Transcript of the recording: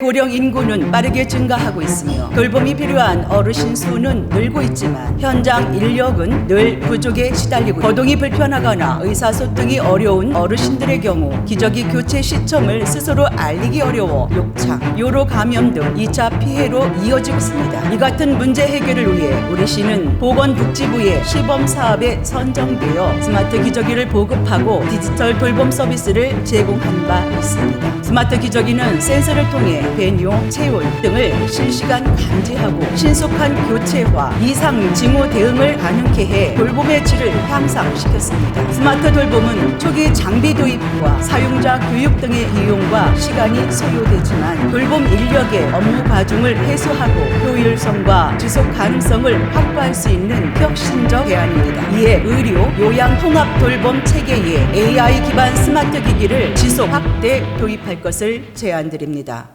고령 인구는 빠르게 증가하고 있으며 돌봄이 필요한 어르신 수는 늘고 있지만 현장 인력은 늘 부족에 시달리고 거동이 불편하거나 의사소통이 어려운 어르신들의 경우 기저귀 교체 시점을 스스로 알리기 어려워 욕창, 요로 감염 등 2차 피해로 이어지고 있습니다. 이 같은 문제 해결을 위해 우리 시는 보건복지부의 시범 사업에 선정되어 스마트 기저귀를 보급하고 디지털 돌봄 서비스를 제공한 바 있습니다. 스마트 기저귀는 센서를 통해 배뇨, 체온 등을 실시간 감지하고 신속한 교체와 이상 징후 대응을 가능케 해 돌봄의 질을 향상시켰습니다. 스마트 돌봄은 초기 장비 도입과 사용자 교육 등의 이용과 시간이 소요되지만 돌봄 인력의 업무 과중을 해소하고 효율성과 지속 가능성을 확보할 수 있는 혁신적 대안입니다. 이에 의료, 요양 통합 돌봄 체계에 AI 기반 스마트 기기를 지속 확대 도입할 것을 제안드립니다.